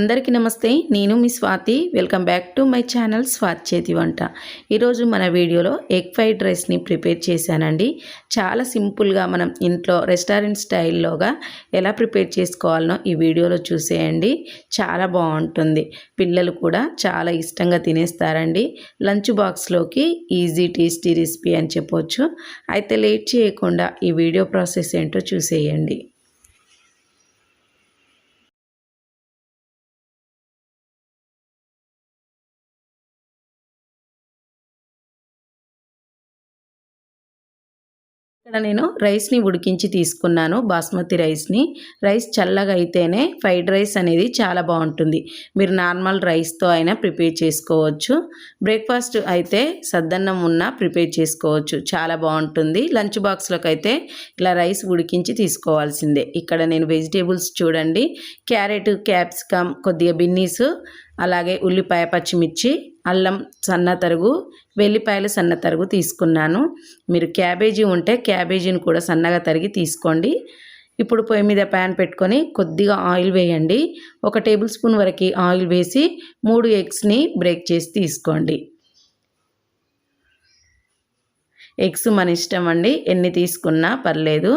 అందరికీ నమస్తే నేను మీ Swathi. Welcome back to my channel Swathi చేతి వంట. ఈరోజు మన వీడియోలో ఎగ్ ఫ్రైడ్ రైస్ని ప్రిపేర్ చేశానండి. చాలా సింపుల్గా మనం ఇంట్లో రెస్టారెంట్ స్టైల్లోగా ఎలా ప్రిపేర్ చేసుకోవాలనో ఈ వీడియోలో చూసేయండి. చాలా బాగుంటుంది. పిల్లలు కూడా చాలా ఇష్టంగా తినేస్తారండి. లంచ్ బాక్స్లోకి ఈజీ టేస్టీ రెసిపీ అని చెప్పొచ్చు. అయితే లేట్ చేయకుండా ఈ వీడియో ప్రాసెస్ ఏంటో చూసేయండి. ఇక్కడ నేను రైస్ని ఉడికించి తీసుకున్నాను బాస్మతి రైస్ని. రైస్ చల్లగా అయితేనే ఫ్రైడ్ రైస్ అనేది చాలా బాగుంటుంది. మీరు నార్మల్ రైస్తో అయినా ప్రిపేర్ చేసుకోవచ్చు. బ్రేక్ఫాస్ట్ అయితే సద్దన్నం ఉన్నా ప్రిపేర్ చేసుకోవచ్చు. చాలా బాగుంటుంది. లంచ్ బాక్స్లోకి అయితే ఇలా రైస్ ఉడికించి తీసుకోవాల్సిందే. ఇక్కడ నేను వెజిటేబుల్స్ చూడండి. క్యారెట్ క్యాప్సికమ్ కొద్దిగా బిన్నీస్ అలాగే ఉల్లిపాయ పచ్చిమిర్చి అల్లం సన్న తరుగు వెల్లిపాయలు సన్న తరుగు తీసుకున్నాను. మీరు క్యాబేజీ ఉంటే క్యాబేజీని కూడా సన్నగా తరిగి తీసుకోండి. ఇప్పుడు పొయ్యి మీద ప్యాన్ పెట్టుకొని కొద్దిగా ఆయిల్ వేయండి. ఒక టేబుల్ స్పూన్ వరకు ఆయిల్ వేసి మూడు ఎగ్స్ని బ్రేక్ చేసి తీసుకోండి. ఎగ్స్ మన ఇష్టం అండి. ఎన్ని తీసుకున్నా పర్లేదు.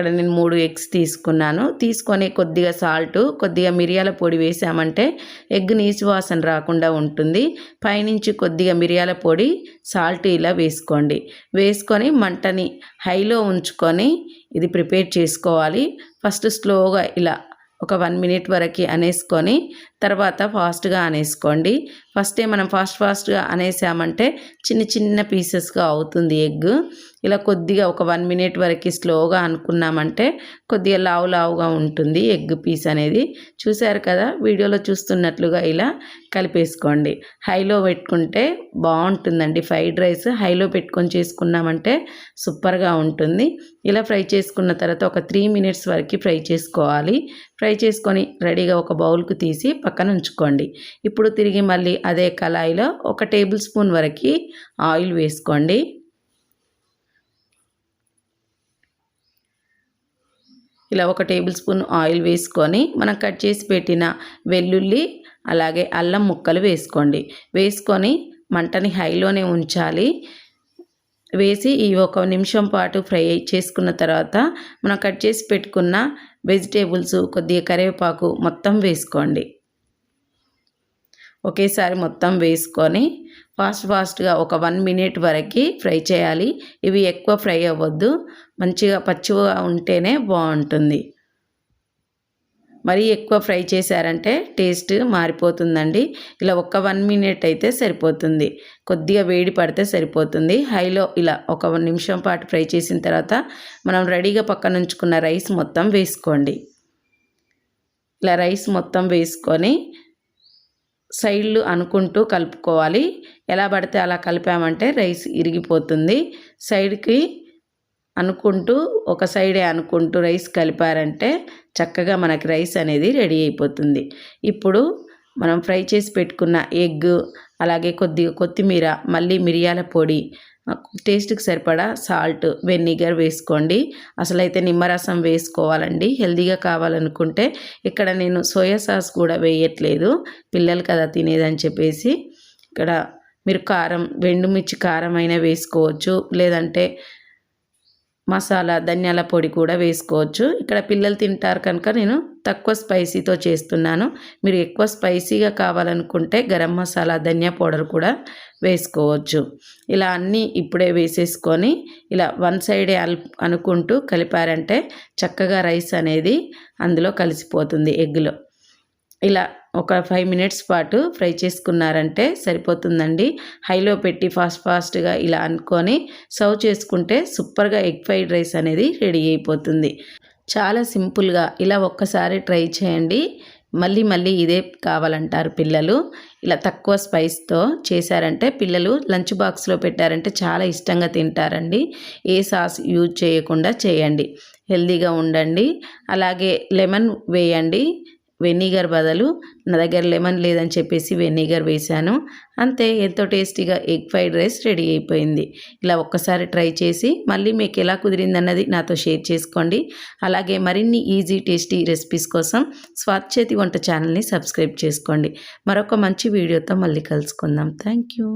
ఇక్కడ నేను మూడు ఎగ్స్ తీసుకున్నాను. తీసుకొని కొద్దిగా సాల్ట్ కొద్దిగా మిరియాల పొడి వేసామంటే ఎగ్ నీచు వాసన రాకుండా ఉంటుంది. పైనుంచి కొద్దిగా మిరియాల పొడి సాల్ట్ ఇలా వేసుకోండి. వేసుకొని మంటని హైలో ఉంచుకొని ఇది ప్రిపేర్ చేసుకోవాలి. ఫస్ట్ స్లోగా ఇలా ఒక వన్ మినిట్ వరకు అనేసుకొని తర్వాత ఫాస్ట్గా అనేసుకోండి. ఫస్టే మనం ఫాస్ట్ ఫాస్ట్గా అనేసామంటే చిన్న చిన్న పీసెస్గా అవుతుంది ఎగ్. ఇలా కొద్దిగా ఒక వన్ మినిట్ వరకు స్లోగా అనుకున్నామంటే కొద్దిగా లావు లావుగా ఉంటుంది ఎగ్ పీస్ అనేది. చూశారు కదా? వీడియోలో చూస్తున్నట్లుగా ఇలా కలిపేసుకోండి. హైలో పెట్టుకుంటే బాగుంటుందండి. ఫ్రైడ్ రైస్ హైలో పెట్టుకొని చేసుకున్నామంటే సూపర్గా ఉంటుంది. ఇలా ఫ్రై చేసుకున్న తర్వాత ఒక త్రీ మినిట్స్ వరకు ఫ్రై చేసుకోవాలి. ఫ్రై చేసుకొని రెడీగా ఒక బౌల్కి తీసి పక్కన ఉంచుకోండి. ఇప్పుడు తిరిగి మళ్ళీ అదే కళాయిలో ఒక టేబుల్ స్పూన్ వరకు ఆయిల్ వేసుకోండి. ఇలా ఒక టేబుల్ స్పూన్ ఆయిల్ వేసుకొని మనం కట్ చేసి పెట్టిన వెల్లుల్లి అలాగే అల్లం ముక్కలు వేసుకోండి. వేసుకొని మంటని హైలోనే ఉంచాలి. వేసి ఈ ఒక నిమిషం పాటు ఫ్రై చేసుకున్న తర్వాత మనం కట్ చేసి పెట్టుకున్న వెజిటేబుల్స్ కొద్దిగా కరివేపాకు మొత్తం వేసుకోండి. ఒకేసారి మొత్తం వేసుకొని ఫాస్ట్ ఫాస్ట్గా ఒక వన్ మినిట్ వరకు ఫ్రై చేయాలి. ఇవి ఎక్కువ ఫ్రై అవ్వద్దు. మంచిగా పచ్చిగా ఉంటేనే బాగుంటుంది. మరీ ఎక్కువ ఫ్రై చేశారంటే టేస్ట్ మారిపోతుందండి. ఇలా ఒక్క వన్ మినిట్ అయితే సరిపోతుంది. కొద్దిగా వేడి పడితే సరిపోతుంది. హైలో ఇలా ఒక నిమిషం పాటు ఫ్రై చేసిన తర్వాత మనం రెడీగా పక్కన ఉంచుకున్న రైస్ మొత్తం వేసుకోండి. ఇలా రైస్ మొత్తం వేసుకొని సైడ్లు అనుకుంటూ కలుపుకోవాలి. ఎలా పడితే అలా కలిపామంటే రైస్ ఇరిగిపోతుంది. సైడ్కి అనుకుంటూ ఒక సైడే అనుకుంటూ రైస్ కలిపారంటే చక్కగా మనకి రైస్ అనేది రెడీ అయిపోతుంది. ఇప్పుడు మనం ఫ్రై చేసి పెట్టుకున్న ఎగ్ అలాగే కొద్దిగా కొత్తిమీర మళ్ళీ మిరియాల పొడి టేస్ట్కి సరిపడా సాల్ట్ వెనిగర్ వేసుకోండి. అసలైతే నిమ్మరసం వేసుకోవాలండి. హెల్తీగా కావాలనుకుంటే ఇక్కడ నేను సోయా సాస్ కూడా వేయట్లేదు. పిల్లలు కదా తినేదని చెప్పేసి. ఇక్కడ మీరు కారం వెండుమిర్చి కారం అయినా వేసుకోవచ్చు. లేదంటే మసాలా ధనియాల పొడి కూడా వేసుకోవచ్చు. ఇక్కడ పిల్లలు తింటారు కనుక నేను తక్కువ స్పైసీతో చేస్తున్నాను. మీరు ఎక్కువ స్పైసీగా కావాలనుకుంటే గరం మసాలా ధనియా పౌడర్ కూడా వేసుకోవచ్చు. ఇలా అన్నీ ఇప్పుడే వేసేసుకొని ఇలా వన్ సైడే అనుకుంటూ కలిపారంటే చక్కగా రైస్ అనేది అందులో కలిసిపోతుంది ఎగ్లో ఇలా ఒక ఫైవ్ మినిట్స్ పాటు ఫ్రై చేసుకున్నారంటే సరిపోతుందండి. హైలో పెట్టి ఫాస్ట్ ఫాస్ట్గా ఇలా అనుకొని సర్వ్ చేసుకుంటే సూపర్గా ఎగ్ ఫ్రైడ్ రైస్ అనేది రెడీ అయిపోతుంది. చాలా సింపుల్గా ఇలా ఒక్కసారి ట్రై చేయండి. మళ్ళీ మళ్ళీ ఇదే కావాలంటారు పిల్లలు. ఇలా తక్కువ స్పైస్తో చేశారంటే పిల్లలు లంచ్ బాక్స్లో పెట్టారంటే చాలా ఇష్టంగా తింటారండి. ఏ సాస్ యూజ్ చేయకుండా చేయండి. హెల్తీగా ఉండండి. అలాగే లెమన్ వేయండి. వెనిగర్ బదులు నా దగ్గర లెమన్ లేదని చెప్పేసి వెనిగర్ వేశాను. అంతే ఎంతో టేస్టీగా ఎగ్ ఫ్రైడ్ రైస్ రెడీ అయిపోయింది. ఇలా ఒక్కసారి ట్రై చేసి మళ్ళీ మీకు ఎలా కుదిరిందన్నది నాతో షేర్ చేసుకోండి. అలాగే మరిన్ని ఈజీ టేస్టీ రెసిపీస్ కోసం స్వాత్ చేతి వంట ఛానల్ని సబ్స్క్రైబ్ చేసుకోండి. మరొక మంచి వీడియోతో మళ్ళీ కలుసుకుందాం. Thank you.